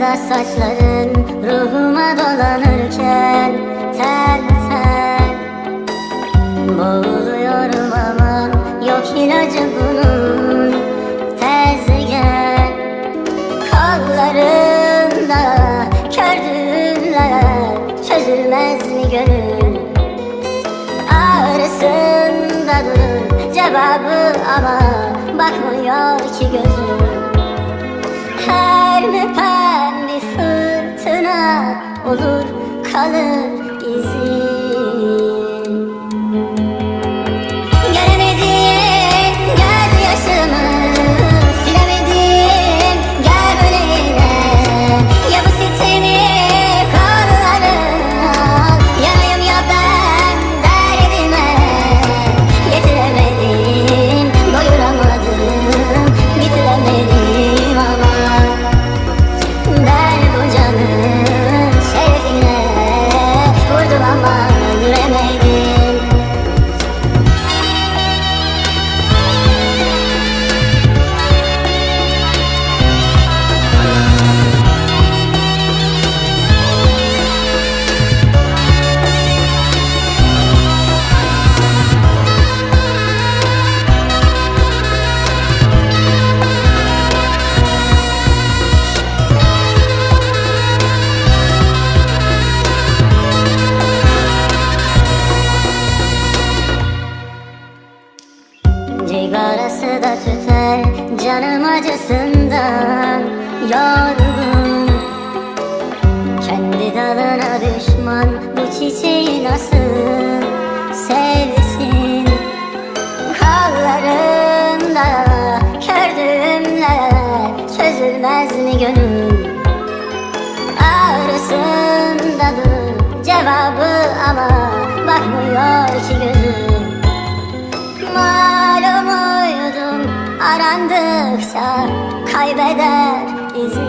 da saçların ruhuma dolanırken Tel tel. Boğuluyorum aman yok ilacı bunun Tez gel. Kollarında kördüğümler Çözülmez mi gönül? Ağrısında durur cevabı ama Bakmıyor ki gözüm olur kalır Cigarası da tüter canım acısından yorgun. Kendi dalına düşman bu çiçeği nasıl sevsin? Kollarında kördüğümler çözülmez mi gönül? Ağrısında durur cevabı ama bakmıyor ki gözüm uydum arandıkça kaybeder izini